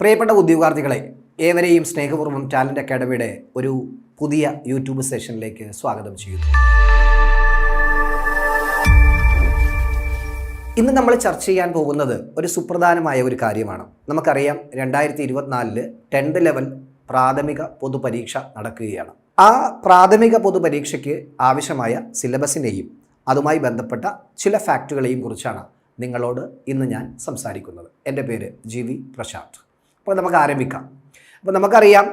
പ്രിയപ്പെട്ട ഉദ്യോഗാർത്ഥികളെ ഏവരെയും സ്നേഹപൂർവം ടാലന്റ് അക്കാഡമിയുടെ ഒരു പുതിയ യൂട്യൂബ് സെഷനിലേക്ക് സ്വാഗതം ചെയ്യുന്നു. ഇന്ന് നമ്മൾ ചർച്ച ചെയ്യാൻ പോകുന്നത് ഒരു സുപ്രധാനമായ ഒരു കാര്യമാണ്. നമുക്കറിയാം രണ്ടായിരത്തി ഇരുപത്തിനാലിൽ ടെൻത്ത് ലെവൽ പ്രാഥമിക പൊതുപരീക്ഷ നടക്കുകയാണ്. ആ പ്രാഥമിക പൊതുപരീക്ഷയ്ക്ക് ആവശ്യമായ സിലബസിനെയും അതുമായി ബന്ധപ്പെട്ട ചില ഫാക്റ്റുകളെയും കുറിച്ചാണ് നിങ്ങളോട് ഇന്ന് ഞാൻ സംസാരിക്കുന്നത്. എന്റെ പേര് ജി വി പ്രശാന്ത്. അപ്പോൾ നമുക്ക് ആരംഭിക്കാം. അപ്പോൾ നമുക്കറിയാം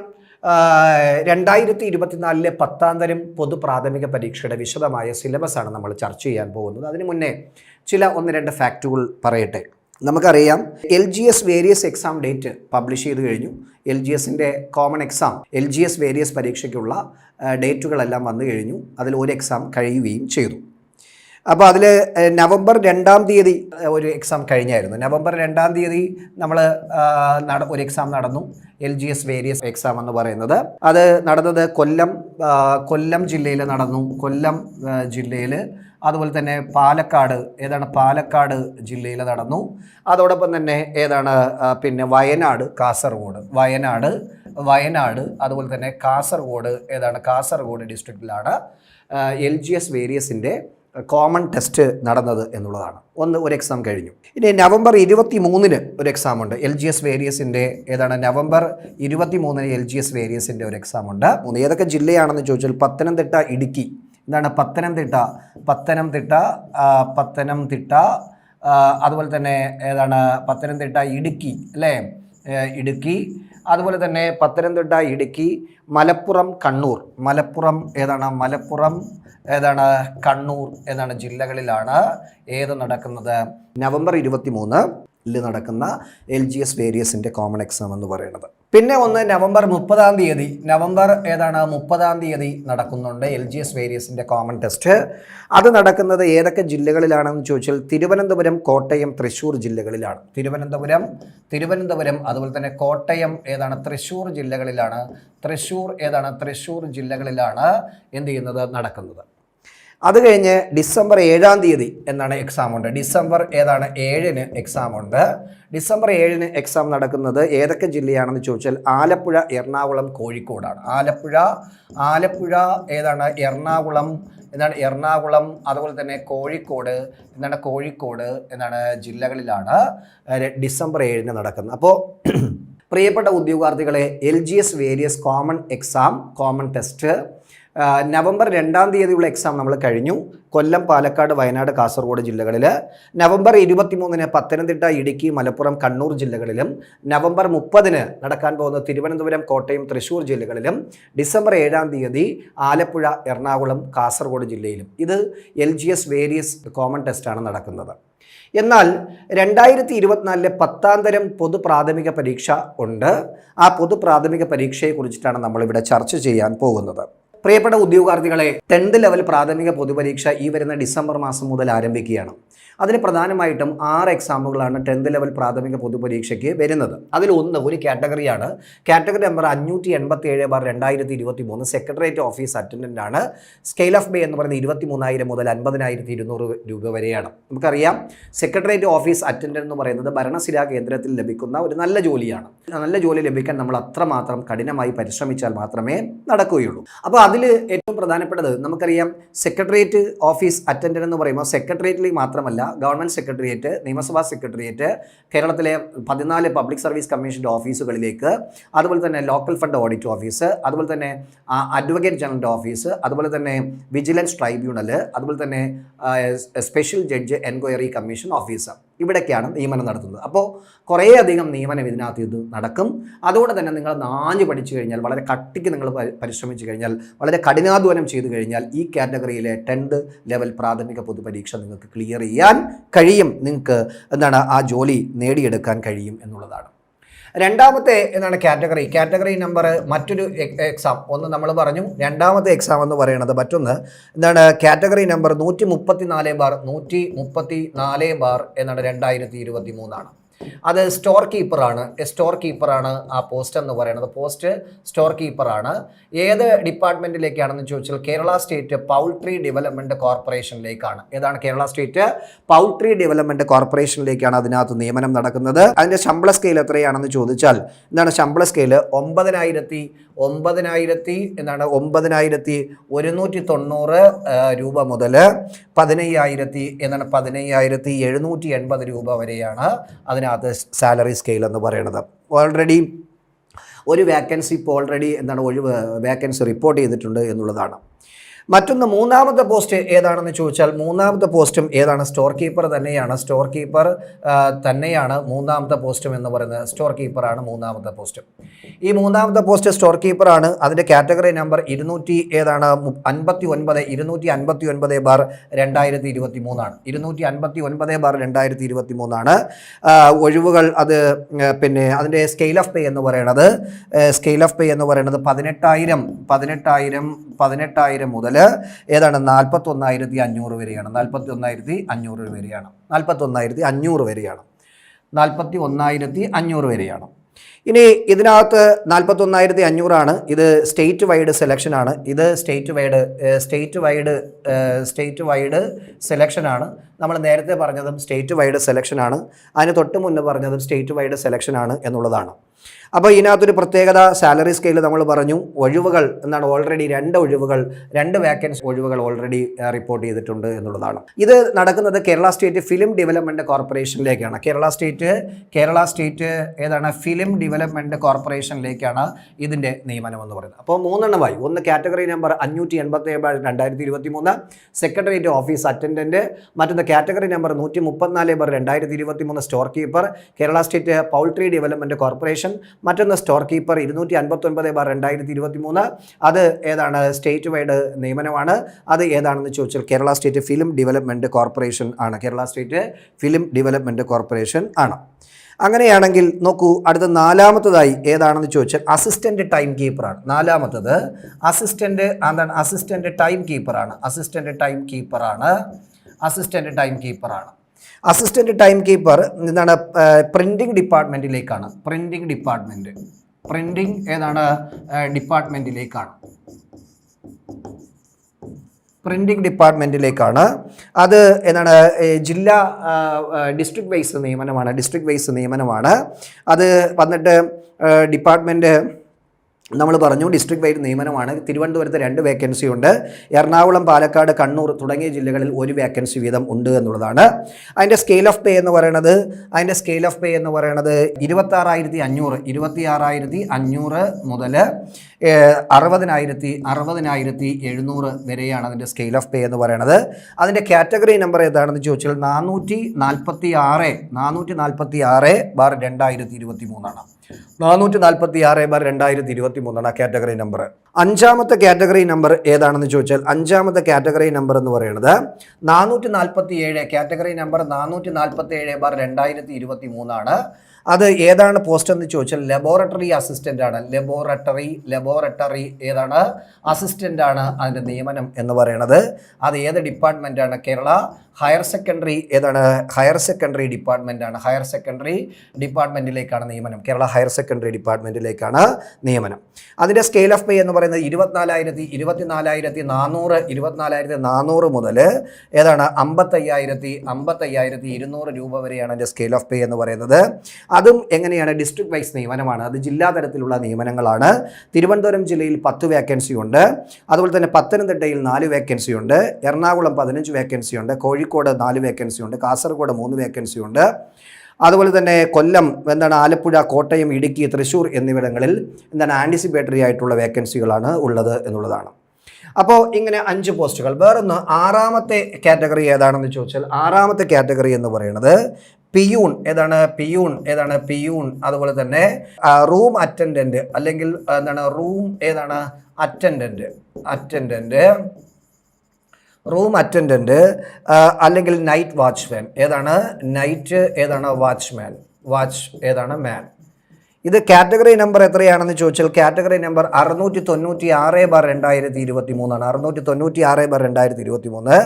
രണ്ടായിരത്തി ഇരുപത്തിനാലിലെ പത്താം തരം പൊതു പ്രാഥമിക പരീക്ഷയുടെ വിശദമായ സിലബസാണ് നമ്മൾ ചർച്ച ചെയ്യാൻ പോകുന്നത്. അതിന് മുന്നേ ചില ഒന്ന് രണ്ട് ഫാക്റ്റുകൾ പറയട്ടെ. നമുക്കറിയാം L G S various exam date publish ചെയ്ത് കഴിഞ്ഞു. എൽ ജി എസിന്റെ common exam L G S various പരീക്ഷയ്ക്കുള്ള ഡേറ്റുകളെല്ലാം വന്നു കഴിഞ്ഞു. അതിൽ ഒരു എക്സാം കഴിയുകയും ചെയ്തു. അപ്പോൾ അതിൽ നവംബർ രണ്ടാം തീയതി ഒരു എക്സാം കഴിഞ്ഞായിരുന്നു. നവംബർ രണ്ടാം തീയതി നമ്മൾ ഒരു എക്സാം നടന്നു. L G S various exam എന്ന് പറയുന്നത്. അത് നടന്നത് കൊല്ലം കൊല്ലം ജില്ലയിൽ നടന്നു. കൊല്ലം ജില്ലയിൽ അതുപോലെ തന്നെ പാലക്കാട് ഏതാണ് പാലക്കാട് ജില്ലയിൽ നടന്നു. അതോടൊപ്പം തന്നെ ഏതാണ് പിന്നെ വയനാട് കാസർഗോഡ്. വയനാട് വയനാട് അതുപോലെ തന്നെ കാസർഗോഡ് ഏതാണ് കാസർഗോഡ് ഡിസ്ട്രിക്റ്റിലാണ് എൽ ജി എസ് വേരിയസിന്റെ കോമൺ ടെസ്റ്റ് നടന്നത് എന്നുള്ളതാണ്. ഒന്ന് ഒരു എക്സാം കഴിഞ്ഞു. ഇനി നവംബർ ഇരുപത്തി മൂന്നിന് ഒരു എക്സാം ഉണ്ട്. എൽ ജി എസ് വേരിയസിന്റെ ഏതാണ്? നവംബർ ഇരുപത്തി മൂന്നിന് എൽ ജി എസ് വേരിയസിന്റെ ഒരു എക്സാം ഉണ്ട്. മൂന്ന് ഏതൊക്കെ ജില്ലയാണെന്ന് ചോദിച്ചാൽ പത്തനംതിട്ട ഇടുക്കി. എന്താണ്? പത്തനംതിട്ട പത്തനംതിട്ട പത്തനംതിട്ട അതുപോലെ തന്നെ ഏതാണ്? പത്തനംതിട്ട ഇടുക്കി അല്ലേ? ഇടുക്കി അതുപോലെ തന്നെ പത്തനംതിട്ട ഇടുക്കി മലപ്പുറം കണ്ണൂർ. മലപ്പുറം ഏതാണ്? മലപ്പുറം ഏതാണ്? കണ്ണൂർ ഏതാണ് ജില്ലകളിലാണ് ഏത് നടക്കുന്നത്? നവംബർ ഇരുപത്തി മൂന്നിൽ നടക്കുന്ന എൽ ജി എസ് വേരിയസിന്റെ കോമൺ എക്സാം എന്ന് പറയുന്നത്. പിന്നെ ഒന്ന് നവംബർ മുപ്പതാം തീയതി നവംബർ ഏതാണ്? മുപ്പതാം തീയതി നടക്കുന്നുണ്ട് എൽ ജി എസ് വേരിയസിന്റെ കോമൺ ടെസ്റ്റ് അത് നടക്കുന്നത് ഏതൊക്കെ ജില്ലകളിലാണെന്ന് ചോദിച്ചാൽ തിരുവനന്തപുരം കോട്ടയം തൃശ്ശൂർ ജില്ലകളിലാണ്. തിരുവനന്തപുരം തിരുവനന്തപുരം അതുപോലെ തന്നെ കോട്ടയം ഏതാണ്? തൃശ്ശൂർ ജില്ലകളിലാണ്. തൃശ്ശൂർ ഏതാണ്? തൃശ്ശൂർ ജില്ലകളിലാണ് എന്ത് ചെയ്യുന്നത്? നടക്കുന്നത്. അത് കഴിഞ്ഞ് ഡിസംബർ ഏഴാം തീയതി എന്നാണ് എക്സാം ഉണ്ട്. ഡിസംബർ ഏതാണ്? ഏഴിന് എക്സാം ഉണ്ട്. ഡിസംബർ ഏഴിന് എക്സാം നടക്കുന്നത് ഏതൊക്കെ ജില്ലയാണെന്ന് ചോദിച്ചാൽ ആലപ്പുഴ എറണാകുളം കോഴിക്കോടാണ്. ആലപ്പുഴ ആലപ്പുഴ ഏതാണ്? എറണാകുളം എന്താണ്? എറണാകുളം അതുപോലെ തന്നെ കോഴിക്കോട് എന്താണ്? കോഴിക്കോട് എന്നാണ് ജില്ലകളിലാണ് ഡിസംബർ ഏഴിന് നടക്കുന്നത്. അപ്പോൾ പ്രിയപ്പെട്ട ഉദ്യോഗാർത്ഥികളെ L G S various common exam common test November രണ്ടാം തീയതിയുള്ള എക്സാം നമ്മൾ കഴിഞ്ഞു. കൊല്ലം പാലക്കാട് വയനാട് കാസർഗോഡ് ജില്ലകളിൽ നവംബർ ഇരുപത്തിമൂന്നിന് പത്തനംതിട്ട ഇടുക്കി മലപ്പുറം കണ്ണൂർ ജില്ലകളിലും. നവംബർ മുപ്പതിന് നടക്കാൻ പോകുന്ന തിരുവനന്തപുരം കോട്ടയം തൃശ്ശൂർ ജില്ലകളിലും. ഡിസംബർ ഏഴാം തീയതി ആലപ്പുഴ എറണാകുളം കാസർഗോഡ് ജില്ലയിലും. ഇത് L G S various common ടെസ്റ്റാണ് നടക്കുന്നത്. എന്നാൽ രണ്ടായിരത്തി ഇരുപത്തിനാലിലെ പത്താം തരം പൊതു പ്രാഥമിക പരീക്ഷ ഉണ്ട്. ആ പൊതു പ്രാഥമിക പരീക്ഷയെക്കുറിച്ചിട്ടാണ് നമ്മളിവിടെ ചർച്ച ചെയ്യാൻ പോകുന്നത്. പ്രിയപ്പെട്ട ഉദ്യോഗാർത്ഥികളെ ടെൻത്ത് ലെവൽ പ്രാഥമിക പൊതുപരീക്ഷ ഈ വരുന്ന ഡിസംബർ മാസം മുതൽ ആരംഭിക്കുകയാണ്. അതിൽ പ്രധാനമായിട്ടും ആറ് എക്സാമുകളാണ് ടെൻത്ത് ലെവൽ പ്രാഥമിക പൊതുപരീക്ഷയ്ക്ക് വരുന്നത്. അതിൽ ഒന്ന് ഒരു കാറ്റഗറിയാണ് കാറ്റഗറി നമ്പർ അഞ്ഞൂറ്റി എൺപത്തി ഏഴ് ബാർ രണ്ടായിരത്തി ഇരുപത്തി മൂന്ന് സെക്രട്ടേറിയറ്റ് ഓഫീസ് അറ്റൻഡന്റ് ആണ്. സ്കെയിൽ ഓഫ് ബേ എന്ന് പറയുന്നത് ഇരുപത്തി മൂന്നായിരം മുതൽ അൻപതിനായിരത്തി ഇരുന്നൂറ് രൂപ വരെയാണ്. നമുക്കറിയാം സെക്രട്ടേറിയറ്റ് ഓഫീസ് അറ്റൻഡന്റ് എന്ന് പറയുന്നത് ഭരണസിരാ കേന്ദ്രത്തിൽ ലഭിക്കുന്ന ഒരു നല്ല ജോലിയാണ്. നല്ല ജോലി ലഭിക്കാൻ നമ്മൾ അത്രമാത്രം കഠിനമായി പരിശ്രമിച്ചാൽ മാത്രമേ നടക്കുകയുള്ളൂ. അപ്പോൾ അതിൽ ഏറ്റവും പ്രധാനപ്പെട്ടത് നമുക്കറിയാം സെക്രട്ടേറിയറ്റ് ഓഫീസ് അറ്റൻഡന്റ് എന്ന് പറയുമ്പോൾ സെക്രട്ടേറിയറ്റിൽ മാത്രമല്ല ഗവൺമെന്റ് സെക്രട്ടേറിയറ്റ് നിയമസഭാ സെക്രട്ടേറിയറ്റ് കേരളത്തിലെ പതിനാല് പബ്ലിക് സർവീസ് കമ്മീഷന്റെ ഓഫീസുകളിലേക്ക് അതുപോലെ തന്നെ ലോക്കൽ ഫണ്ട് ഓഡിറ്റ് ഓഫീസ് അതുപോലെ തന്നെ അഡ്വക്കേറ്റ് ജനറലിന്റെ ഓഫീസ് അതുപോലെ തന്നെ വിജിലൻസ് ട്രൈബ്യൂണൽ അതുപോലെ തന്നെ special judge enquiry commission office ഇവിടേക്കാണ് നിയമനം നടത്തുന്നത്. അപ്പോൾ കുറേയധികം നിയമനം ഇതിനകത്ത് ഇത് നടക്കും. അതുകൊണ്ട് തന്നെ നിങ്ങൾ നാഞ്ഞ് പഠിച്ചു കഴിഞ്ഞാൽ വളരെ കട്ടിക്ക് നിങ്ങൾ പരിശ്രമിച്ചു കഴിഞ്ഞാൽ വളരെ കഠിനാധ്വാനം ചെയ്തു കഴിഞ്ഞാൽ ഈ കാറ്റഗറിയിലെ ടെൻത്ത് ലെവൽ പ്രാഥമിക പൊതുപരീക്ഷ നിങ്ങൾക്ക് ക്ലിയർ ചെയ്യാൻ കഴിയും. നിങ്ങൾക്ക് എന്താണ് ആ ജോലി നേടിയെടുക്കാൻ കഴിയും എന്നുള്ളതാണ്. രണ്ടാമത്തെ എന്താണ് കാറ്റഗറി. കാറ്റഗറി നമ്പർ മറ്റൊരു എക്സാം ഒന്ന് നമ്മൾ പറഞ്ഞു രണ്ടാമത്തെ എക്സാം എന്ന് പറയുന്നത് മറ്റൊന്ന് എന്താണ് കാറ്റഗറി നമ്പർ നൂറ്റി മുപ്പത്തി നാല് ബാർ നൂറ്റി മുപ്പത്തി നാല് ബാർ എന്നാണ് രണ്ടായിരത്തി ഇരുപത്തി മൂന്നാണ് അത് സ്റ്റോർ കീപ്പറാണ് സ്റ്റോർ കീപ്പറാണ് ആ പോസ്റ്റ് എന്ന് പറയുന്നത്. പോസ്റ്റ് സ്റ്റോർ കീപ്പറാണ് ഏത് ഡിപ്പാർട്ട്മെന്റിലേക്കാണെന്ന് ചോദിച്ചാൽ കേരള സ്റ്റേറ്റ് പൗൾട്രി ഡെവലപ്മെന്റ് കോർപ്പറേഷനിലേക്കാണ് ഏതാണ് കേരള സ്റ്റേറ്റ് പൗൾട്രി ഡെവലപ്മെന്റ് കോർപ്പറേഷനിലേക്കാണ് അതിനകത്ത് നിയമനം നടക്കുന്നത്. അതിന്റെ ശമ്പള സ്കെയിൽ എത്രയാണെന്ന് ചോദിച്ചാൽ എന്താണ് ശമ്പള സ്കെയിൽ ഒമ്പതിനായിരത്തി ഒമ്പതിനായിരത്തി എന്താണ്? ഒമ്പതിനായിരത്തി ഒരുന്നൂറ്റി തൊണ്ണൂറ് രൂപ മുതൽ പതിനയ്യായിരത്തി എന്താണ്? പതിനയ്യായിരത്തി എഴുന്നൂറ്റി എൺപത് രൂപ വരെയാണ് അതിനകത്ത് സാലറി സ്കെയിൽ എന്ന് പറയുന്നത് ഓൾറെഡി ഒരു വേക്കൻസി ഇപ്പോൾ ഓൾറെഡി എന്താണ് ഒഴിവ് വേക്കൻസി റിപ്പോർട്ട് ചെയ്തിട്ടുണ്ട് എന്നുള്ളതാണ്. മറ്റൊന്ന് മൂന്നാമത്തെ പോസ്റ്റ് ഏതാണെന്ന് ചോദിച്ചാൽ മൂന്നാമത്തെ പോസ്റ്റും ഏതാണ്? സ്റ്റോർ കീപ്പർ തന്നെയാണ്. സ്റ്റോർ കീപ്പർ തന്നെയാണ് മൂന്നാമത്തെ പോസ്റ്റും എന്ന് പറയുന്നത്. സ്റ്റോർ കീപ്പറാണ് മൂന്നാമത്തെ പോസ്റ്റും. ഈ മൂന്നാമത്തെ പോസ്റ്റ് സ്റ്റോർ കീപ്പറാണ് അതിന്റെ കാറ്റഗറി നമ്പർ ഇരുന്നൂറ്റി ഏതാണ്? അൻപത്തി ഒൻപത് ഇരുന്നൂറ്റി അൻപത്തി ഒൻപത് ബാർ രണ്ടായിരത്തി ഇരുപത്തി മൂന്നാണ് ഇരുന്നൂറ്റി അൻപത്തി ഒൻപത് ബാർ രണ്ടായിരത്തി ഇരുപത്തി മൂന്നാണ് ഒഴിവുകൾ അത് പിന്നെ അതിന്റെ സ്കെയിൽ ഓഫ് പേ എന്ന് പറയുന്നത് സ്കെയിൽ ഓഫ് പേ എന്ന് പറയുന്നത് പതിനെട്ടായിരം പതിനെട്ടായിരം പതിനെട്ടായിരം മുതൽ ഏതാണ്? നാൽപ്പത്തി ഒന്നായിരത്തി അഞ്ഞൂറ് വരെയാണ്. നാൽപ്പത്തി ഒന്നായിരത്തി അഞ്ഞൂറ് വരെയാണ്. നാൽപ്പത്തി ഒന്നായിരത്തി അഞ്ഞൂറ് വരെയാണ്. നാൽപ്പത്തി ഒന്നായിരത്തി അഞ്ഞൂറ് വരെയാണ്. ഇനി ഇതിനകത്ത് നാൽപ്പത്തി ഒന്നായിരത്തി അഞ്ഞൂറാണ് ഇത് സ്റ്റേറ്റ് വൈഡ് സെലക്ഷനാണ് ഇത് state wide state wide state wide സെലക്ഷനാണ് നമ്മൾ നേരത്തെ പറഞ്ഞതും സ്റ്റേറ്റ് വൈഡ് സെലക്ഷനാണ് അതിന് തൊട്ട് മുന്നേ പറഞ്ഞതും സ്റ്റേറ്റ് വൈഡ് സെലക്ഷനാണ് എന്നുള്ളതാണ്. അപ്പോൾ ഇതിനകത്തൊരു പ്രത്യേകത സാലറി സ്കെയിൽ നമ്മൾ പറഞ്ഞു. ഒഴിവുകൾ എന്നാണ് ഓൾറെഡി രണ്ട് ഒഴിവുകൾ രണ്ട് വേക്കൻസി ഒഴിവുകൾ ഓൾറെഡി റിപ്പോർട്ട് ചെയ്തിട്ടുണ്ട് എന്നുള്ളതാണ്. ഇത് നടക്കുന്നത് കേരള സ്റ്റേറ്റ് ഫിലിം ഡെവലപ്മെന്റ് കോർപ്പറേഷനിലേക്കാണ് കേരള സ്റ്റേറ്റ് കേരള സ്റ്റേറ്റ് ഏതാണ്? ഫിലിം ഡെവലപ്മെന്റ് കോർപ്പറേഷനിലേക്കാണ് ഇതിന്റെ നിയമനം എന്ന് പറയുന്നത്. അപ്പോൾ മൂന്നെണ്ണമായി. ഒന്ന് കാറ്റഗറി നമ്പർ അഞ്ഞൂറ്റി എൺപത്തി ഏഴ് രണ്ടായിരത്തി ഇരുപത്തി മൂന്ന് സെക്രട്ടേറിയറ്റ് ഓഫീസ് അറ്റൻഡന്റ് മറ്റൊന്ന് കാറ്റഗറി നമ്പർ നൂറ്റി മുപ്പത്തിനാല് ബർ രണ്ടായിരത്തി ഇരുപത്തി മൂന്ന് store keeper Kerala State Poultry Development Corporation മറ്റൊന്ന് സ്റ്റോർ കീപ്പർ ഇരുന്നൂറ്റി അൻപത്തൊൻപത് ബാർ രണ്ടായിരത്തി ഇരുപത്തി മൂന്ന് അത് ഏതാണ്? സ്റ്റേറ്റ് വൈഡ് നിയമനമാണ്. അത് ഏതാണെന്ന് ചോദിച്ചാൽ Kerala state film development corporation ആണ്. Kerala state film development corporation ആണ്. അങ്ങനെയാണെങ്കിൽ നോക്കൂ അടുത്ത നാലാമത്തതായി ഏതാണെന്ന് ചോദിച്ചാൽ അസിസ്റ്റന്റ് ടൈം കീപ്പറാണ് നാലാമത്തത് അസിസ്റ്റന്റ് എന്താണ്? അസിസ്റ്റന്റ് ടൈം കീപ്പറാണ് അസിസ്റ്റന്റ് ടൈം കീപ്പറാണ് അസിസ്റ്റന്റ് ടൈം കീപ്പറാണ് അസിസ്റ്റന്റ് ടൈം കീപ്പർ എന്താണ് പ്രിന്റിംഗ് ഡിപ്പാർട്ട്മെന്റിലേക്കാണ് പ്രിന്റിംഗ് ഡിപ്പാർട്ട്മെന്റ് പ്രിന്റിംഗ് ഏതാണ് ഡിപ്പാർട്ട്മെന്റിലേക്കാണ് പ്രിന്റിംഗ് ഡിപ്പാർട്ട്മെന്റിലേക്കാണ് അത് എന്താണ് ജില്ലാ ഡിസ്ട്രിക്ട് വൈസ് നിയമനമാണ്. ഡിസ്ട്രിക്ട് വൈസ് നിയമനമാണ്. അത് വന്നിട്ട് ഡിപ്പാർട്ട്മെന്റ് നമ്മൾ പറഞ്ഞു ഡിസ്ട്രിക്ട് വൈഡ് നിയമനമാണ്. തിരുവനന്തപുരത്ത് രണ്ട് വേക്കൻസി ഉണ്ട്. എറണാകുളം പാലക്കാട് കണ്ണൂർ തുടങ്ങിയ ജില്ലകളിൽ ഒരു വേക്കൻസി വീതം ഉണ്ട് എന്നുള്ളതാണ്. അതിന്റെ സ്കെയിൽ ഓഫ് പേ എന്ന് പറയുന്നത് അതിന്റെ സ്കെയിൽ ഓഫ് പേ എന്ന് പറയുന്നത് ഇരുപത്താറായിരത്തി അഞ്ഞൂറ് ഇരുപത്തി ആറായിരത്തി അഞ്ഞൂറ് മുതൽ അറുപതിനായിരത്തി അറുപതിനായിരത്തി എഴുന്നൂറ് വരെയാണ് അതിന്റെ സ്കെയിൽ ഓഫ് പേ എന്ന് പറയുന്നത് അതിന്റെ കാറ്റഗറി നമ്പർ ഏതാണെന്ന് ചോദിച്ചാൽ നാനൂറ്റി നാൽപ്പത്തി ആറ് നാനൂറ്റി നാൽപ്പത്തി ആറ് ബാർ രണ്ടായിരത്തി ഇരുപത്തി മൂന്നാണ് നാനൂറ്റി നാൽപ്പത്തി ആറ് ബാർ രണ്ടായിരത്തി ഇരുപത്തി മൂന്നാണ് ആ കാറ്റഗറി നമ്പർ അഞ്ചാമത്തെ കാറ്റഗറി നമ്പർ ഏതാണെന്ന് ചോദിച്ചാൽ അഞ്ചാമത്തെ കാറ്റഗറി നമ്പർ എന്ന് പറയുന്നത് നാനൂറ്റി നാൽപ്പത്തി ഏഴ് കാറ്റഗറി നമ്പർ നാനൂറ്റി നാൽപ്പത്തി ഏഴ് ബാർ രണ്ടായിരത്തി ഇരുപത്തി മൂന്നാണ് അത് ഏതാണ് പോസ്റ്റ് എന്ന് ചോദിച്ചാൽ ലബോറട്ടറി അസിസ്റ്റന്റ് ആണ്. ലബോറട്ടറി ലബോറട്ടറി ഏതാണ്? അസിസ്റ്റന്റ് ആണ് അതിന്റെ നിയമനം എന്ന് പറയുന്നത്. അത് ഏത് ഡിപ്പാർട്ട്മെന്റ് ആണ്? കേരള ഹയർ സെക്കൻഡറി ഏതാണ്? ഹയർ സെക്കൻഡറി ഡിപ്പാർട്ട്മെന്റാണ് ഹയർ സെക്കൻഡറി ഡിപ്പാർട്ട്മെന്റിലേക്കാണ് നിയമനം. കേരള ഹയർ സെക്കൻഡറി ഡിപ്പാർട്ട്മെന്റിലേക്കാണ് നിയമനം. അതിന്റെ സ്കെയിൽ ഓഫ് പേ എന്ന് പറയുന്നത് ഇരുപത്തിനാലായിരത്തി ഇരുപത്തിനാലായിരത്തി നാനൂറ് ഇരുപത്തിനാലായിരത്തി നാനൂറ് മുതൽ ഏതാണ്? അമ്പത്തയ്യായിരത്തി അമ്പത്തയ്യായിരത്തി ഇരുന്നൂറ് രൂപ വരെയാണ് അതിന്റെ സ്കെയിൽ ഓഫ് പേ എന്ന് പറയുന്നത്. അതും എങ്ങനെയാണ്? ഡിസ്ട്രിക്ട് വൈസ് നിയമനമാണ്. അത് ജില്ലാ തലത്തിലുള്ള നിയമനങ്ങളാണ്. തിരുവനന്തപുരം ജില്ലയിൽ പത്ത് വേക്കൻസി ഉണ്ട്. അതുപോലെ തന്നെ പത്തനംതിട്ടയിൽ നാല് വേക്കൻസി ഉണ്ട്. എറണാകുളം പതിനഞ്ച് വേക്കൻസി ഉണ്ട്. കോഴിക്കോട് നാല് വേക്കൻസി ഉണ്ട് കാസർഗോഡ് മൂന്ന് വേക്കൻസി ഉണ്ട്. അതുപോലെ തന്നെ കൊല്ലം എന്താണ് ആലപ്പുഴ കോട്ടയം ഇടുക്കി തൃശ്ശൂർ എന്നിവിടങ്ങളിൽ എന്താണ് ആന്റിസിപ്പേറ്ററി ആയിട്ടുള്ള വേക്കൻസികളാണ് ഉള്ളത് എന്നുള്ളതാണ്. അപ്പോൾ ഇങ്ങനെ അഞ്ച് പോസ്റ്റുകൾ വേറൊന്ന് ആറാമത്തെ കാറ്റഗറി ഏതാണെന്ന് ചോദിച്ചാൽ ആറാമത്തെ കാറ്റഗറി എന്ന് പറയുന്നത് പിയൂൺ ഏതാണ് പിയൂൺ ഏതാണ് പിയൂൺ. അതുപോലെ തന്നെ റൂം അറ്റൻഡന്റ് അല്ലെങ്കിൽ എന്താണ് റൂം ഏതാണ് അറ്റൻഡന്റ് അറ്റൻഡന്റ് റൂം അറ്റൻഡന്റ് അല്ലെങ്കിൽ നൈറ്റ് വാച്ച്മാൻ ഏതാണ്? നൈറ്റ് ഏതാണ്? വാച്ച്മാൻ വാച്ച് ഏതാണ്? മാൻ ഇത് കാറ്റഗറി നമ്പർ എത്രയാണെന്ന് ചോദിച്ചാൽ കാറ്റഗറി നമ്പർ അറുന്നൂറ്റി തൊണ്ണൂറ്റി ആറ് ബാർ രണ്ടായിരത്തി ഇരുപത്തി മൂന്നാണ് അറുന്നൂറ്റി തൊണ്ണൂറ്റി ആറ് ബാർ രണ്ടായിരത്തി ഇരുപത്തി മൂന്ന്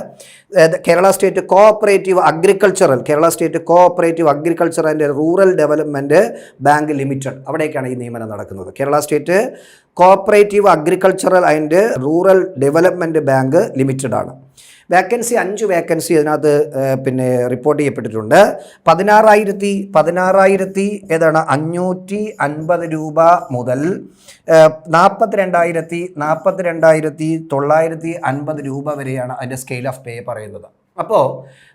Kerala state cooperative agricultural Kerala state cooperative agriculture and rural development bank limited. അവിടേക്കാണ് ഈ നിയമനം നടക്കുന്നത്. Kerala state cooperative agricultural and rural development bank limited ആണ് വേക്കൻസി അഞ്ച് വേക്കൻസി അതിനകത്ത് പിന്നെ റിപ്പോർട്ട് ചെയ്യപ്പെട്ടിട്ടുണ്ട്. പതിനാറായിരത്തി പതിനാറായിരത്തി ഏതാണ്? അഞ്ഞൂറ്റി അൻപത് രൂപ മുതൽ നാൽപ്പത്തി രണ്ടായിരത്തി നാൽപ്പത്തി രണ്ടായിരത്തി തൊള്ളായിരത്തി അൻപത് രൂപ വരെയാണ് അതിന്റെ സ്കെയിൽ ഓഫ് പേ പറയുന്നത്. അപ്പോൾ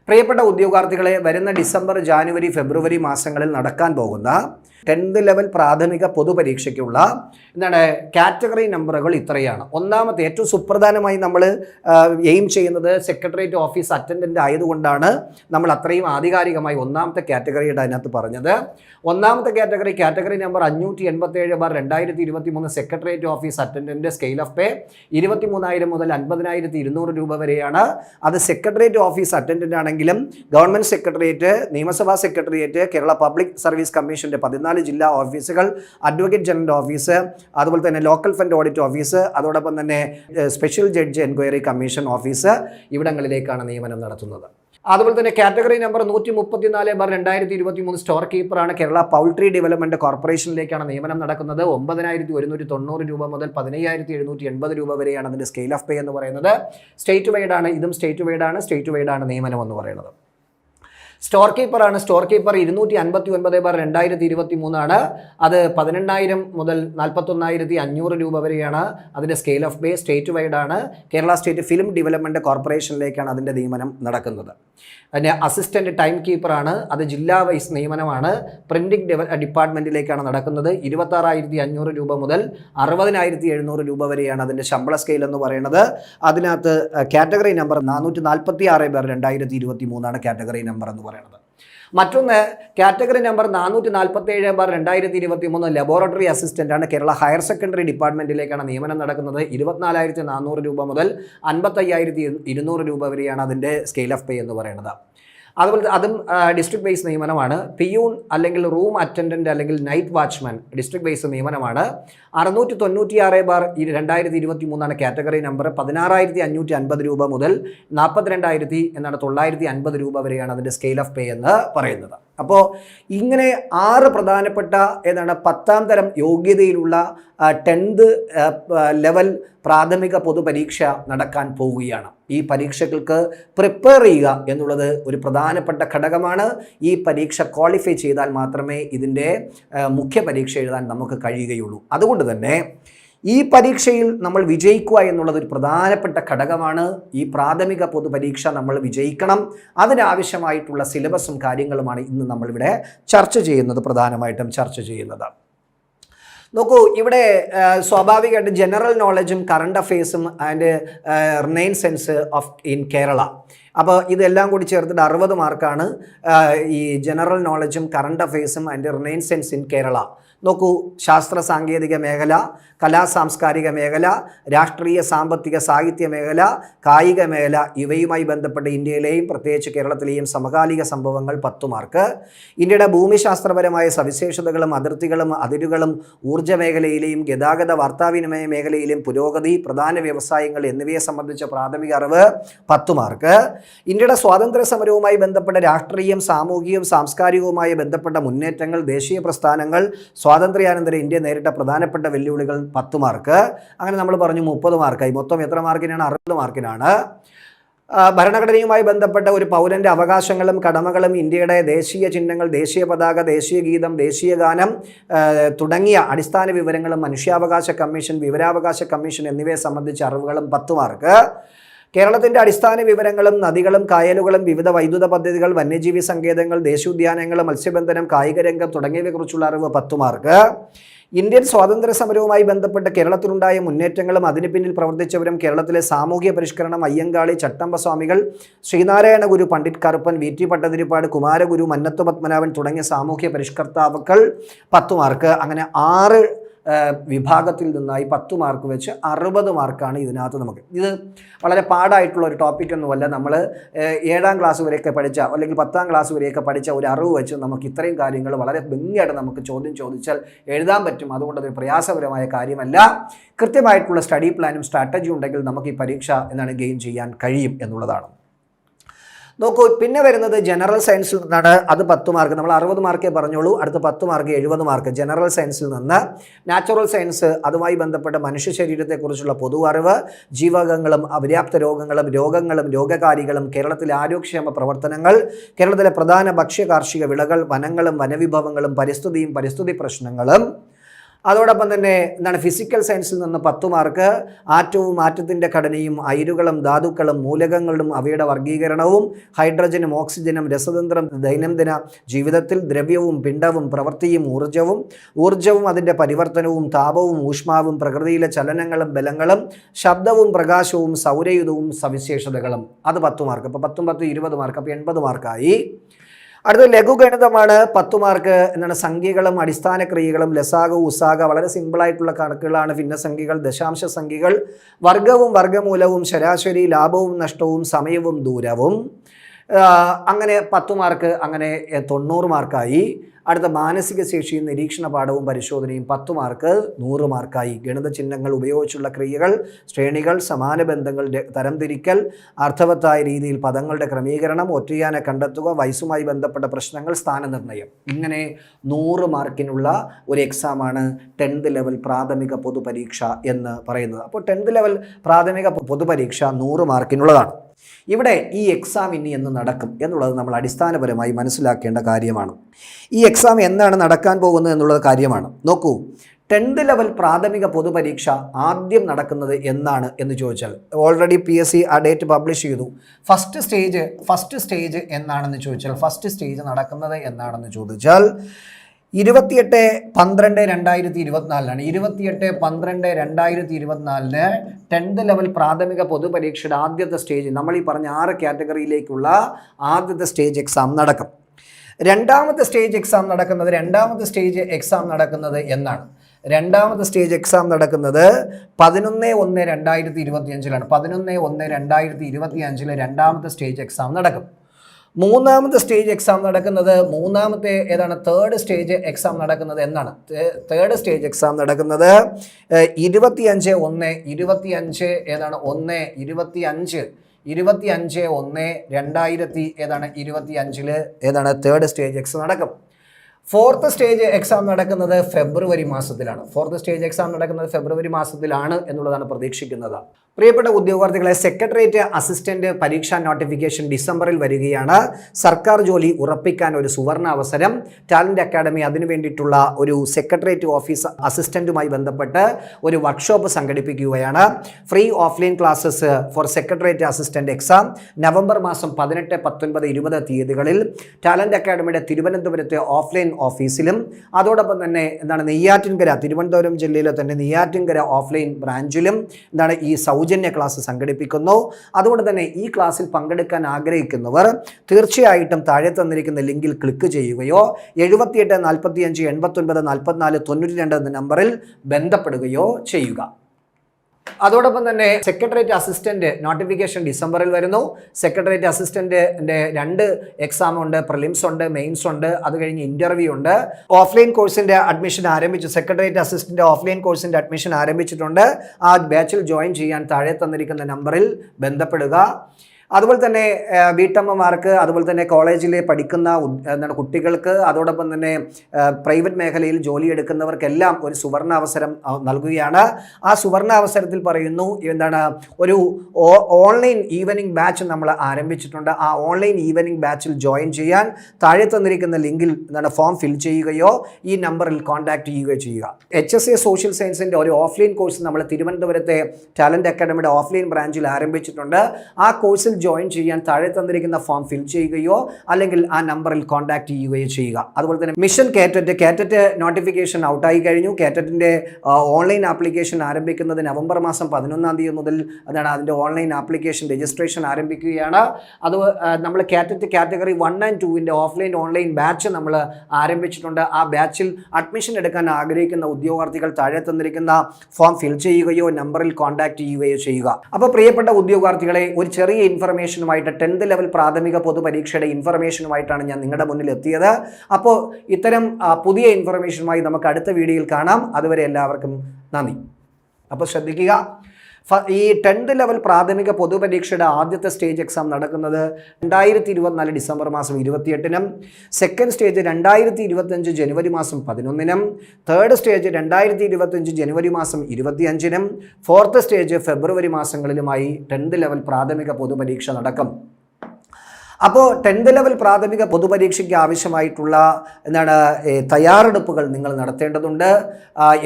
പ്രിയപ്പെട്ട ഉദ്യോഗാർത്ഥികളെ വരുന്ന ഡിസംബർ ജാനുവരി ഫെബ്രുവരി മാസങ്ങളിൽ നടക്കാൻ പോകുന്ന ടെൻത്ത് ലെവൽ പ്രാഥമിക പൊതുപരീക്ഷയ്ക്കുള്ള എന്താണ് കാറ്റഗറി നമ്പറുകൾ ഇത്രയാണ്. ഒന്നാമത്തെ ഏറ്റവും സുപ്രധാനമായി നമ്മൾ എയിം ചെയ്യുന്നത് സെക്രട്ടേറിയറ്റ് ഓഫീസ് അറ്റൻഡന്റ് ആയതുകൊണ്ടാണ് നമ്മൾ അത്രയും ആധികാരികമായി ഒന്നാമത്തെ കാറ്റഗറിയുടെ അതിനകത്ത് പറഞ്ഞത്. ഒന്നാമത്തെ കാറ്റഗറി കാറ്റഗറി നമ്പർ അഞ്ഞൂറ്റി എൺപത്തേഴ് ബാർ രണ്ടായിരത്തി ഇരുപത്തി മൂന്ന് secretariat office attendant scale of pay ഇരുപത്തി മൂന്നായിരം മുതൽ അൻപതിനായിരത്തി ഇരുന്നൂറ് രൂപ വരെയാണ്. അത് സെക്രട്ടേറിയറ്റ് ഓഫീസ് അറ്റൻഡന്റ് ആണെങ്കിലും ഗവൺമെന്റ് സെക്രട്ടേറിയറ്റ് നിയമസഭാ സെക്രട്ടേറിയറ്റ് കേരള പബ്ലിക് സർവീസ് കമ്മീഷന്റെ പതിനാല് ജില്ലാ ഓഫീസുകൾ അഡ്വക്കേറ്റ് ജനറൽ ഓഫീസ് അതുപോലെ തന്നെ ലോക്കൽ ഫണ്ട് ഓഡിറ്റ് ഓഫീസ് അതോടൊപ്പം തന്നെ special judge enquiry commission office ഇവിടങ്ങളിലേക്കാണ് നിയമനം നടത്തുന്നത്. അതുപോലെ തന്നെ കാറ്റഗറി നമ്പർ നൂറ്റി മുപ്പത്തിനാല് ബാർ രണ്ടായിരത്തി ഇരുപത്തി മൂന്ന് സ്റ്റോർ കീപ്പറാണ് കേരള പൗൾട്രി ഡെവലപ്മെന്റ് കോർപ്പറേഷനിലേക്കാണ് നിയമനം നടക്കുന്നത്. ഒമ്പതിനായിരത്തി ഒരുന്നൂറ്റി തൊണ്ണൂറ് രൂപ മുതൽ പതിനയ്യായിരത്തി എഴുന്നൂറ്റി എൺപത് രൂപ വരെയാണ് അതിന്റെ സ്കെയിൽ ഓഫ് പേ എന്ന് പറയുന്നത്. സ്റ്റേറ്റ് വൈഡാണ് ഇതും സ്റ്റേറ്റ് വൈഡാണ് സ്റ്റേറ്റ് വൈഡാണ് നിയമനം എന്ന് പറയുന്നത്. സ്റ്റോർ കീപ്പർ ആണ്. സ്റ്റോർ കീപ്പർ ഇരുന്നൂറ്റി അൻപത്തി ഒൻപത് ബാർ രണ്ടായിരത്തി ഇരുപത്തി മൂന്നാണ് അത് പതിനെണ്ണായിരം മുതൽ നാൽപ്പത്തൊന്നായിരത്തി അഞ്ഞൂറ് രൂപ വരെയാണ് അതിന്റെ scale of pay state wide ആണ്. കേരള സ്റ്റേറ്റ് ഫിലിം ഡെവലപ്മെന്റ് കോർപ്പറേഷനിലേക്കാണ് അതിന്റെ നിയമനം നടക്കുന്നത്. അതിന്റെ അസിസ്റ്റന്റ് ടൈം കീപ്പറാണ് അത് ജില്ലാ വൈസ് നിയമനമാണ്. പ്രിന്റിംഗ് ഡെവ ഡിപ്പാർട്ട്മെന്റിലേക്കാണ് നടക്കുന്നത്. ഇരുപത്താറായിരത്തി അഞ്ഞൂറ് രൂപ മുതൽ അറുപതിനായിരത്തി എഴുന്നൂറ് രൂപ വരെയാണ് അതിന്റെ ശമ്പള സ്കെയിൽ എന്ന് പറയുന്നത്. അതിനകത്ത് കാറ്റഗറി നമ്പർ നാനൂറ്റി നാൽപ്പത്തി ആറ് പേർ രണ്ടായിരത്തി ഇരുപത്തി മൂന്നാണ് കാറ്റഗറി നമ്പർ എന്ന് പറയുന്നത്. മറ്റൊന്ന് കാറ്റഗറി നമ്പർ നാനൂറ്റി നാൽപ്പത്തി ഏഴ് ബാർ രണ്ടായിരത്തി ഇരുപത്തി മൂന്ന് ലബോറട്ടറി അസിസ്റ്റന്റാണ് കേരള ഹയർ സെക്കൻഡറി ഡിപ്പാർട്ട്മെന്റിലേക്കാണ് നിയമനം നടക്കുന്നത്. ഇരുപത്തിനാലായിരത്തി നാനൂറ് രൂപ മുതൽ അൻപത്തയ്യായിരത്തി ഇരുന്നൂറ് രൂപ വരെയാണ് അതിന്റെ സ്കെയിൽ ഓഫ് പേ എന്ന് പറയുന്നത് അതുപോലെ അതും ഡിസ്ട്രിക്ട് ബേസ് നിയമനമാണ്. പിയൂൺ അല്ലെങ്കിൽ റൂം അറ്റൻഡന്റ് അല്ലെങ്കിൽ നൈറ്റ് വാച്ച്മാൻ ഡിസ്ട്രിക്ട് ബേസ് നിയമനമാണ്. അറുന്നൂറ്റി തൊണ്ണൂറ്റി ആറ് ബാർ രണ്ടായിരത്തി ഇരുപത്തി മൂന്നാണ് കാറ്റഗറി നമ്പർ. പതിനാറായിരത്തി അഞ്ഞൂറ്റി അൻപത് രൂപ മുതൽ നാൽപ്പത്തിരണ്ടായിരത്തി എന്നാണ് തൊള്ളായിരത്തി അൻപത് രൂപ വരെയാണ് അതിന്റെ സ്കെയിൽ ഓഫ് പേ എന്ന് പറയുന്നത്. അപ്പോൾ ഇങ്ങനെ ആറ് പ്രധാനപ്പെട്ട ഏതാണ് പത്താം തരം യോഗ്യതയിലുള്ള ടെൻത്ത് ലെവൽ പ്രാഥമിക പൊതുപരീക്ഷ നടക്കാൻ പോവുകയാണ്. ഈ പരീക്ഷകൾക്ക് പ്രിപ്പയർ ചെയ്യുക എന്നുള്ളത് ഒരു പ്രധാനപ്പെട്ട ഘടകമാണ്. ഈ പരീക്ഷ ക്വാളിഫൈ ചെയ്താൽ മാത്രമേ ഇതിന്റെ മുഖ്യ പരീക്ഷ എഴുതാൻ നമുക്ക് കഴിയുകയുള്ളൂ. അതുകൊണ്ട് തന്നെ ഈ പരീക്ഷയിൽ നമ്മൾ വിജയിക്കുക എന്നുള്ളത് ഒരു പ്രധാനപ്പെട്ട ഘടകമാണ്. ഈ പ്രാഥമിക പൊതുപരീക്ഷ നമ്മൾ വിജയിക്കണം. അതിനാവശ്യമായിട്ടുള്ള സിലബസും കാര്യങ്ങളുമാണ് ഇന്ന് നമ്മളിവിടെ ചർച്ച ചെയ്യുന്നത് പ്രധാനമായിട്ടും ചർച്ച ചെയ്യുന്നത്. നോക്കൂ ഇവിടെ സ്വാഭാവികമായിട്ട് ജനറൽ നോളജും current അഫെയർസും and renaissance of in Kerala അപ്പോൾ ഇതെല്ലാം കൂടി ചേർത്തിട്ട് അറുപത് മാർക്കാണ് ഈ ജനറൽ നോളജും കറണ്ട് അഫെയർസും and renaissance in Kerala നോക്കൂ ശാസ്ത്ര സാങ്കേതിക മേഖല കലാ സാംസ്കാരിക മേഖല രാഷ്ട്രീയ സാമ്പത്തിക സാഹിത്യ മേഖല കായിക മേഖല ഇവയുമായി ബന്ധപ്പെട്ട് ഇന്ത്യയിലെയും പ്രത്യേകിച്ച് കേരളത്തിലെയും സമകാലിക സംഭവങ്ങൾ പത്തു മാർക്ക്. ഇന്ത്യയുടെ ഭൂമിശാസ്ത്രപരമായ സവിശേഷതകളും അതിർത്തികളും അതിരുകളും ഊർജ മേഖലയിലെയും ഗതാഗത വാർത്താവിനിമയ മേഖലയിലെയും പുരോഗതി പ്രധാന വ്യവസായങ്ങൾ എന്നിവയെ സംബന്ധിച്ച പ്രാഥമിക അറിവ് പത്തു മാർക്ക്. ഇന്ത്യയുടെ സ്വാതന്ത്ര്യ സമരവുമായി ബന്ധപ്പെട്ട രാഷ്ട്രീയം സാമൂഹികവും സാംസ്കാരികവുമായി ബന്ധപ്പെട്ട മുന്നേറ്റങ്ങൾ ദേശീയ പ്രസ്ഥാനങ്ങൾ സ്വാതന്ത്ര്യാനന്തര ഇന്ത്യ നേരിട്ട പ്രധാനപ്പെട്ട വെല്ലുവിളികൾ പത്ത് മാർക്ക്. അങ്ങനെ നമ്മൾ പറഞ്ഞു മുപ്പത് മാർക്കായി. മൊത്തം എത്ര മാർക്കിനാണ്? അറുപത് മാർക്കിനാണ്. ഭരണഘടനയുമായി ബന്ധപ്പെട്ട ഒരു പൗരന്റെ അവകാശങ്ങളും കടമകളും ഇന്ത്യയുടെ ദേശീയ ചിഹ്നങ്ങൾ ദേശീയ പതാക ദേശീയ ഗീതം ദേശീയ ഗാനം തുടങ്ങിയ അടിസ്ഥാന വിവരങ്ങളും മനുഷ്യാവകാശ കമ്മീഷൻ വിവരാവകാശ കമ്മീഷൻ എന്നിവയെ സംബന്ധിച്ച അറിവുകളും പത്ത് മാർക്ക്. കേരളത്തിന്റെ അടിസ്ഥാന വിവരങ്ങളും നദികളും കായലുകളും വിവിധ വൈദ്യുത പദ്ധതികൾ വന്യജീവി സങ്കേതങ്ങൾ ദേശീയോദ്യാനങ്ങൾ മത്സ്യബന്ധനം കായിക രംഗം തുടങ്ങിയവയെക്കുറിച്ചുള്ള അറിവ് പത്ത് മാർക്ക്. ഇന്ത്യൻ സ്വാതന്ത്ര്യ സമരവുമായി ബന്ധപ്പെട്ട് കേരളത്തിലുണ്ടായ മുന്നേറ്റങ്ങളും അതിന് പിന്നിൽ പ്രവർത്തിച്ചവരും കേരളത്തിലെ സാമൂഹ്യ പരിഷ്കരണം അയ്യങ്കാളി ചട്ടമ്പസ്വാമികൾ ശ്രീനാരായണ ഗുരു പണ്ഡിറ്റ് കറുപ്പൻ വി. ടി. പട്ടതിരിപ്പാട് കുമാരഗുരു മന്നത്തു പത്മനാഭൻ തുടങ്ങിയ സാമൂഹ്യ പരിഷ്കർത്താവുക്കൾ പത്തുമാർക്ക് അങ്ങനെ ആറ് വിഭാഗത്തിൽ നിന്നായി പത്ത് മാർക്ക് വെച്ച് അറുപത് മാർക്കാണ് ഇതിനകത്ത് നമുക്ക്. ഇത് വളരെ പാടായിട്ടുള്ള ഒരു ടോപ്പിക് ഒന്നുമല്ല. നമ്മൾ ഏഴാം ക്ലാസ് വരെയൊക്കെ പഠിച്ച അല്ലെങ്കിൽ പത്താം ക്ലാസ് വരെയൊക്കെ പഠിച്ച ഒരു അറിവ് വെച്ച് നമുക്ക് ഇത്രയും കാര്യങ്ങൾ വളരെ ഭംഗിയായിട്ട് നമുക്ക് ചോദ്യം ചോദിച്ചാൽ എഴുതാൻ പറ്റും. അതുകൊണ്ട് അതൊരു പ്രയാസപരമായ കാര്യമല്ല. കൃത്യമായിട്ടുള്ള സ്റ്റഡി പ്ലാനും സ്ട്രാറ്റജി ഉണ്ടെങ്കിൽ നമുക്ക് ഈ പരീക്ഷ എന്നാണ് ഗെയിൻ ചെയ്യാൻ കഴിയും എന്നുള്ളതാണ്. നോക്കൂ പിന്നെ വരുന്നത് ജനറൽ സയൻസിൽ നിന്നാണ് അത് പത്ത് മാർക്ക് നമ്മൾ അറുപത് മാർക്കേ പറഞ്ഞോളൂ അടുത്ത പത്ത് മാർക്ക് എഴുപത് മാർക്ക് ജനറൽ സയൻസിൽ നിന്ന് നാച്ചുറൽ സയൻസ് അതുമായി ബന്ധപ്പെട്ട മനുഷ്യ ശരീരത്തെക്കുറിച്ചുള്ള പൊതു അറിവ് ജീവകങ്ങളും അപര്യാപ്ത രോഗങ്ങളും രോഗങ്ങളും രോഗകാരികളും കേരളത്തിലെ ആരോഗ്യക്ഷേമ പ്രവർത്തനങ്ങൾ കേരളത്തിലെ പ്രധാന ഭക്ഷ്യ കാർഷിക വിളകൾ വനങ്ങളും വനവിഭവങ്ങളും പരിസ്ഥിതിയും പരിസ്ഥിതി പ്രശ്നങ്ങളും അതോടൊപ്പം തന്നെ എന്താണ് ഫിസിക്കൽ സയൻസിൽ നിന്ന് പത്ത് മാർക്ക് ആറ്റവും ആറ്റത്തിന്റെ ഘടനയും അയിരുകളും ധാതുക്കളും മൂലകങ്ങളും അവയുടെ വർഗീകരണവും ഹൈഡ്രജനും ഓക്സിജനും രസതന്ത്രം ദൈനംദിന ജീവിതത്തിൽ ദ്രവ്യവും പിണ്ഡവും പ്രവൃത്തിയും ഊർജവും ഊർജവും അതിന്റെ പരിവർത്തനവും താപവും ഊഷ്മാവും പ്രകൃതിയിലെ ചലനങ്ങളും ബലങ്ങളും ശബ്ദവും പ്രകാശവും സൗരയുധവും സവിശേഷതകളും. അത് പത്ത് മാർക്ക് അപ്പോൾ പത്തും പത്തും ഇരുപത് മാർക്ക് അപ്പോൾ എൺപത് മാർക്കായി അടുത്ത ലഘുഗണിതമാണ്. പത്ത് മാർക്ക് എന്താണ് സംഖ്യകളും അടിസ്ഥാന ക്രിയകളും. ലസാഗ ഉസാഗ വളരെ സിമ്പിളായിട്ടുള്ള കണക്കുകളാണ്. ഭിന്നസംഖ്യകൾ ദശാംശ സംഖ്യകൾ. വർഗവും വർഗമൂലവും ശരാശരി ലാഭവും നഷ്ടവും സമയവും ദൂരവും. അങ്ങനെ പത്ത് മാർക്ക് അങ്ങനെ തൊണ്ണൂറ് മാർക്കായി. അടുത്ത മാനസിക ശേഷിയും നിരീക്ഷണ പാഠവും പരിശോധനയും പത്ത് മാർക്ക് നൂറ് മാർക്കായി. ഗണിത ചിഹ്നങ്ങൾ ഉപയോഗിച്ചുള്ള ക്രിയകൾ ശ്രേണികൾ സമാന ബന്ധങ്ങൾ തരംതിരിക്കൽ അർത്ഥവത്തായ രീതിയിൽ പദങ്ങളുടെ ക്രമീകരണം ഒറ്റയാനെ കണ്ടെത്തുക വയസ്സുമായി ബന്ധപ്പെട്ട പ്രശ്നങ്ങൾ സ്ഥാനനിർണയം. ഇങ്ങനെ നൂറ് മാർക്കിനുള്ള ഒരു എക്സാമാണ് ടെൻത്ത് ലെവൽ പ്രാഥമിക പൊതുപരീക്ഷ എന്ന് പറയുന്നത്. അപ്പോൾ ടെൻത്ത് ലെവൽ പ്രാഥമിക പൊതുപരീക്ഷ നൂറ് മാർക്കിനുള്ളതാണ്. ഇവിടെ ഈ എക്സാം ഇനി എന്ന് നടക്കും എന്നുള്ളത് നമ്മൾ അടിസ്ഥാനപരമായി മനസ്സിലാക്കേണ്ട കാര്യമാണ്. ഈ എക്സാം എന്നാണ് നടക്കാൻ പോകുന്നത് എന്നുള്ളത് കാര്യമാണ്. നോക്കൂ ടെൻത്ത് ലെവൽ പ്രാഥമിക പൊതുപരീക്ഷ ആദ്യം നടക്കുന്നത് എന്നാണ് എന്ന് ചോദിച്ചാൽ ഓൾറെഡി പി എസ് സി ആ ഡേറ്റ് പബ്ലിഷ് ചെയ്തു. ഫസ്റ്റ് സ്റ്റേജ് ഫസ്റ്റ് സ്റ്റേജ് എന്നാണെന്ന് ചോദിച്ചാൽ ഫസ്റ്റ് സ്റ്റേജ് നടക്കുന്നത് എന്നാണെന്ന് ചോദിച്ചാൽ ഇരുപത്തിയെട്ട് പന്ത്രണ്ട് രണ്ടായിരത്തി ഇരുപത്തിനാലിനാണ് ഇരുപത്തിയെട്ട് പന്ത്രണ്ട് രണ്ടായിരത്തി ഇരുപത്തിനാലിന് ടെൻത്ത് ലെവൽ പ്രാഥമിക പൊതുപരീക്ഷയുടെ ആദ്യത്തെ സ്റ്റേജ് നമ്മൾ ഈ പറഞ്ഞ ആറ് കാറ്റഗറിയിലേക്കുള്ള ആദ്യത്തെ സ്റ്റേജ് എക്സാം നടക്കും. രണ്ടാമത്തെ സ്റ്റേജ് എക്സാം നടക്കുന്നത് രണ്ടാമത്തെ സ്റ്റേജ് എക്സാം നടക്കുന്നത് എന്നാണ്. രണ്ടാമത്തെ സ്റ്റേജ് എക്സാം നടക്കുന്നത് പതിനൊന്ന് ഒന്ന് രണ്ടായിരത്തി ഇരുപത്തിയഞ്ചിലാണ് പതിനൊന്ന് ഒന്ന് രണ്ടായിരത്തി ഇരുപത്തിയഞ്ചിൽ രണ്ടാമത്തെ സ്റ്റേജ് എക്സാം നടക്കും. മൂന്നാമത്തെ സ്റ്റേജ് എക്സാം നടക്കുന്നത് മൂന്നാമത്തെ ഏതാണ് തേർഡ് സ്റ്റേജ് എക്സാം നടക്കുന്നത് എന്നാണ്. തേർഡ് സ്റ്റേജ് എക്സാം നടക്കുന്നത് ഇരുപത്തി അഞ്ച് ഒന്ന് ഇരുപത്തി അഞ്ച് ഏതാണ് ഒന്ന് ഇരുപത്തി അഞ്ച് ഇരുപത്തി അഞ്ച് ഒന്ന് രണ്ടായിരത്തി ഏതാണ് ഇരുപത്തി അഞ്ചിൽ ഏതാണ് തേർഡ് സ്റ്റേജ് എക്സാം നടക്കും. ഫോർത്ത് സ്റ്റേജ് എക്സാം നടക്കുന്നത് ഫെബ്രുവരി മാസത്തിലാണ്. ഫോർത്ത് സ്റ്റേജ് എക്സാം നടക്കുന്നത് ഫെബ്രുവരി മാസത്തിലാണ് എന്നുള്ളതാണ് പ്രതീക്ഷിക്കുന്നത്. പ്രിയപ്പെട്ട ഉദ്യോഗാർത്ഥികളെ സെക്രട്ടേറിയറ്റ് അസിസ്റ്റന്റ് പരീക്ഷാ നോട്ടിഫിക്കേഷൻ ഡിസംബറിൽ വരികയാണ്. സർക്കാർ ജോലി ഉറപ്പിക്കാൻ ഒരു സുവർണ അവസരം. ടാലന്റ് അക്കാഡമി അതിനു വേണ്ടിയിട്ടുള്ള ഒരു സെക്രട്ടേറിയറ്റ് ഓഫീസ് അസിസ്റ്റന്റുമായി ബന്ധപ്പെട്ട് ഒരു workshop സംഘടിപ്പിക്കുകയാണ്. Free offline classes for secretariat assistant exam November മാസം പതിനെട്ട് പത്തൊൻപത് ഇരുപത് തീയതികളിൽ ടാലന്റ് അക്കാഡമിയുടെ തിരുവനന്തപുരത്തെ ഓഫ്ലൈൻ ഓഫീസിലും അതോടൊപ്പം തന്നെ എന്താണ് നെയ്യാറ്റിൻകര തിരുവനന്തപുരം ജില്ലയിലെ തന്നെ നെയ്യാറ്റിൻകര ഓഫ്ലൈൻ ബ്രാഞ്ചിലും എന്താണ് ഈ സൗജന്യ ക്ലാസ് സംഘടിപ്പിക്കുന്നു. അതുകൊണ്ട് തന്നെ ഈ ക്ലാസ്സിൽ പങ്കെടുക്കാൻ ആഗ്രഹിക്കുന്നവർ തീർച്ചയായിട്ടും താഴെ തന്നിരിക്കുന്ന ലിങ്കിൽ ക്ലിക്ക് ചെയ്യുകയോ എഴുപത്തിയെട്ട് നാൽപ്പത്തിയഞ്ച് എൺപത്തൊൻപത് നാൽപ്പത്തിനാല് തൊണ്ണൂറ്റി രണ്ട് എന്ന നമ്പറിൽ ബന്ധപ്പെടുകയോ ചെയ്യുക. അതോടൊപ്പം തന്നെ സെക്രട്ടേറിയറ്റ് അസിസ്റ്റന്റ് നോട്ടിഫിക്കേഷൻ ഡിസംബറിൽ വരുന്നു. സെക്രട്ടേറിയറ്റ് അസിസ്റ്റന്റിന്റെ രണ്ട് എക്സാം ഉണ്ട് പ്രിലിംസ് ഉണ്ട് മെയിൻസ് ഉണ്ട് അത് കഴിഞ്ഞ് ഇന്റർവ്യൂ ഉണ്ട്. ഓഫ്ലൈൻ കോഴ്സിന്റെ അഡ്മിഷൻ ആരംഭിച്ചു. സെക്രട്ടേറിയറ്റ് അസിസ്റ്റന്റ് ഓഫ്ലൈൻ കോഴ്സിന്റെ അഡ്മിഷൻ ആരംഭിച്ചിട്ടുണ്ട്. ആ ബാച്ചിൽ ജോയിൻ ചെയ്യാൻ താഴെ തന്നിരിക്കുന്ന നമ്പറിൽ ബന്ധപ്പെടുക. അതുപോലെ തന്നെ വീട്ടമ്മമാർക്ക് അതുപോലെ തന്നെ കോളേജിൽ പഠിക്കുന്ന എന്താണ് കുട്ടികൾക്ക് അതോടൊപ്പം തന്നെ പ്രൈവറ്റ് മേഖലയിൽ ജോലി എടുക്കുന്നവർക്കെല്ലാം ഒരു സുവർണ അവസരം നൽകുകയാണ്. ആ സുവർണ അവസരത്തിൽ പറയുന്നു എന്താണ് ഒരു ഓൺലൈൻ ഈവനിങ് ബാച്ച് നമ്മൾ ആരംഭിച്ചിട്ടുണ്ട്. ആ ഓൺലൈൻ ഈവനിങ് ബാച്ചിൽ ജോയിൻ ചെയ്യാൻ താഴെ തന്നിരിക്കുന്ന ലിങ്കിൽ എന്താണ് ഫോം ഫിൽ ചെയ്യുകയോ ഈ നമ്പറിൽ കോൺടാക്ട് ചെയ്യുകയോ ചെയ്യുക. എച്ച് എസ് എ സോഷ്യൽ സയൻസിന്റെ ഒരു ഓഫ്ലൈൻ കോഴ്സ് നമ്മൾ തിരുവനന്തപുരത്തെ ടാലന്റ് അക്കാഡമിയുടെ ഓഫ്ലൈൻ ബ്രാഞ്ചിൽ ആരംഭിച്ചിട്ടുണ്ട്. ആ കോഴ്സിൽ ജോയിൻ ചെയ്യാൻ താഴെ തന്നിരിക്കുന്ന ഫോം ഫിൽ ചെയ്യുകയോ അല്ലെങ്കിൽ ആ നമ്പറിൽ കോൺടാക്ട് ചെയ്യുകയോ ചെയ്യുക. അതുപോലെ തന്നെ മിഷൻ കാറ്ററ്റ് കാറ്ററ്റ് നോട്ടിഫിക്കേഷൻ ഔട്ടായി കഴിഞ്ഞു. കാറ്ററ്റിന്റെ ഓൺലൈൻ ആപ്ലിക്കേഷൻ ആരംഭിക്കുന്നത് നവംബർ മാസം പതിനൊന്നാം തീയതി മുതൽ അതാണ് അതിന്റെ ഓൺലൈൻ ആപ്ലിക്കേഷൻ രജിസ്ട്രേഷൻ ആരംഭിക്കുകയാണ്. അത് നമ്മൾ കാറ്ററ്റ് കാറ്റഗറി വൺ ആൻഡ് ടുവിന്റെ ഓഫ്ലൈൻ ഓൺലൈൻ ബാച്ച് നമ്മൾ ആരംഭിച്ചിട്ടുണ്ട്. ആ ബാച്ചിൽ അഡ്മിഷൻ എടുക്കാൻ ആഗ്രഹിക്കുന്ന ഉദ്യോഗാർത്ഥികൾ താഴെ തന്നിരിക്കുന്ന ഫോം ഫിൽ ചെയ്യുകയോ നമ്പറിൽ കോൺടാക്ട് ചെയ്യുകയോ ചെയ്യുക. അപ്പോൾ പ്രിയപ്പെട്ട ഉദ്യോഗാർത്ഥികളെ ഒരു ചെറിയ ഇൻഫർമേഷനുമായിട്ട് ടെൻത്ത് ലെവൽ പ്രാഥമിക പൊതുപരീക്ഷയുടെ ഇൻഫർമേഷനുമായിട്ടാണ് ഞാൻ നിങ്ങളുടെ മുന്നിൽ എത്തിയത് അപ്പോൾ ഇത്തരം പുതിയ ഇൻഫർമേഷനുമായി നമുക്ക് അടുത്ത വീഡിയോയിൽ കാണാം. അതുവരെ എല്ലാവർക്കും നന്ദി. അപ്പോൾ ശ്രദ്ധിക്കുക. ഈ ടെൻത്ത് ലെവൽ പ്രാഥമിക പൊതുപരീക്ഷയുടെ ആദ്യത്തെ സ്റ്റേജ് എക്സാം നടക്കുന്നത് രണ്ടായിരത്തി ഇരുപത്തിനാല് ഡിസംബർ മാസം ഇരുപത്തിയെട്ടിനും സെക്കൻഡ് സ്റ്റേജ് രണ്ടായിരത്തി ഇരുപത്തഞ്ച് ജനുവരി മാസം പതിനൊന്നിനും തേർഡ് സ്റ്റേജ് രണ്ടായിരത്തി ഇരുപത്തഞ്ച് ജനുവരി മാസം ഇരുപത്തിയഞ്ചിനും ഫോർത്ത് സ്റ്റേജ് ഫെബ്രുവരി മാസങ്ങളിലുമായി ടെൻത്ത് ലെവൽ പ്രാഥമിക പൊതുപരീക്ഷ നടക്കും. അപ്പോൾ ടെൻത്ത് ലെവൽ പ്രാഥമിക പൊതുപരീക്ഷയ്ക്ക് ആവശ്യമായിട്ടുള്ള എന്താണ് തയ്യാറെടുപ്പുകൾ നിങ്ങൾ നടത്തേണ്ടതുണ്ട്.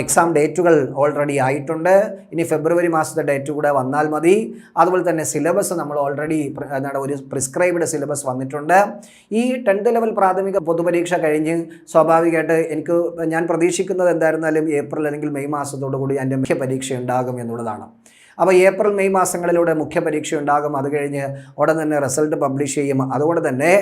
എക്സാം ഡേറ്റുകൾ ഓൾറെഡി ആയിട്ടുണ്ട്. ഇനി ഫെബ്രുവരി മാസത്തെ ഡേറ്റ് കൂടെ വന്നാൽ മതി. അതുപോലെ തന്നെ സിലബസ് നമ്മൾ ഓൾറെഡി എന്താണ് ഒരു പ്രിസ്ക്രൈബ്ഡ് സിലബസ് വന്നിട്ടുണ്ട്. ഈ ടെൻത്ത് ലെവൽ പ്രാഥമിക പൊതുപരീക്ഷ കഴിഞ്ഞ് സ്വാഭാവികമായിട്ട് എനിക്ക് ഞാൻ പ്രതീക്ഷിക്കുന്നത് എന്തായിരുന്നാലും ഏപ്രിൽ അല്ലെങ്കിൽ മെയ് മാസത്തോടു കൂടി എന്റെ മുഖ്യ പരീക്ഷ ഉണ്ടാകും എന്നുള്ളതാണ്. അപ്പോൾ ഏപ്രിൽ മെയ് മാസങ്ങളിലൂടെ മുഖ്യ പരീക്ഷ ഉണ്ടാകും അത് കഴിഞ്ഞ് ഉടൻ തന്നെ റിസൾട്ട് പബ്ലിഷ് ചെയ്യും. അതുകൊണ്ട് തന്നെ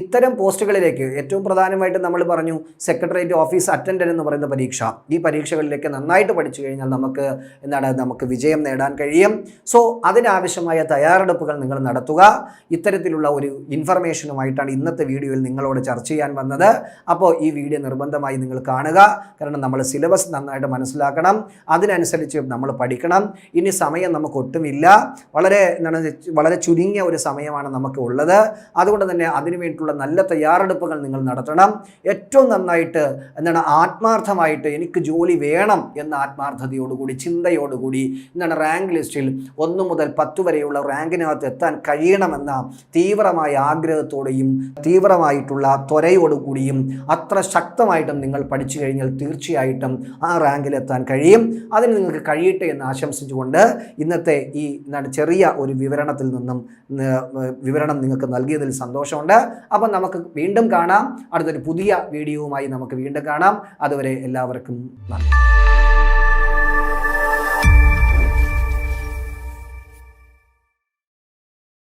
ഇത്തരം പോസ്റ്റുകളിലേക്ക് ഏറ്റവും പ്രധാനമായിട്ട് നമ്മൾ പറഞ്ഞു സെക്രട്ടേറിയറ്റ് ഓഫീസ് അറ്റൻഡന്റ് എന്ന് പറയുന്ന പരീക്ഷ. ഈ പരീക്ഷകളിലേക്ക് നന്നായിട്ട് പഠിച്ചു കഴിഞ്ഞാൽ നമുക്ക് എന്താണ് നമുക്ക് വിജയം നേടാൻ കഴിയും. സോ അതിനാവശ്യമായ തയ്യാറെടുപ്പുകൾ നിങ്ങൾ നടത്തുക. ഇത്തരത്തിലുള്ള ഒരു ഇൻഫർമേഷനുമായിട്ടാണ് ഇന്നത്തെ വീഡിയോയിൽ നിങ്ങളോട് ചർച്ച ചെയ്യാൻ വന്നത്. അപ്പോൾ ഈ വീഡിയോ നിർബന്ധമായി നിങ്ങൾ കാണുക. കാരണം നമ്മൾ സിലബസ് നന്നായിട്ട് മനസ്സിലാക്കണം. അതിനനുസരിച്ച് നമ്മൾ പഠിക്കണം. ഇനി സമയം നമുക്ക് ഒട്ടുമില്ല വളരെ എന്താണ് വളരെ ചുരുങ്ങിയ ഒരു സമയമാണ് നമുക്ക് ഉള്ളത് അതുകൊണ്ട് തന്നെ അതിനു വേണ്ടിയിട്ടുള്ള നല്ല തയ്യാറെടുപ്പുകൾ നിങ്ങൾ നടത്തണം. ഏറ്റവും നന്നായിട്ട് എന്താണ് ആത്മാർത്ഥമായിട്ട് എനിക്ക് ജോലി വേണം എന്ന ആത്മാർത്ഥതയോടുകൂടി ചിന്തയോടുകൂടി എന്താണ് റാങ്ക് ലിസ്റ്റിൽ ഒന്ന് മുതൽ പത്ത് വരെയുള്ള റാങ്കിനകത്ത് എത്താൻ കഴിയണമെന്ന തീവ്രമായ ആഗ്രഹത്തോടെയും തീവ്രമായിട്ടുള്ള ത്വരയോടുകൂടിയും അത്ര ശക്തമായിട്ടും നിങ്ങൾ പഠിച്ചു കഴിഞ്ഞാൽ തീർച്ചയായിട്ടും ആ റാങ്കിലെത്താൻ കഴിയും. അതിന് നിങ്ങൾക്ക് കഴിയട്ടെ എന്ന് ആശംസിച്ചുകൊണ്ട് ഇന്നത്തെ ഈ ചെറിയ ഒരു വിവരണത്തിൽ നിന്നും വിവരണം നിങ്ങൾക്ക് നൽകിയതിൽ സന്തോഷമുണ്ട്. അപ്പം നമുക്ക് വീണ്ടും കാണാം. അടുത്തൊരു പുതിയ വീഡിയോവുമായി നമുക്ക് വീണ്ടും കാണാം. അതുവരെ എല്ലാവർക്കും നന്ദി.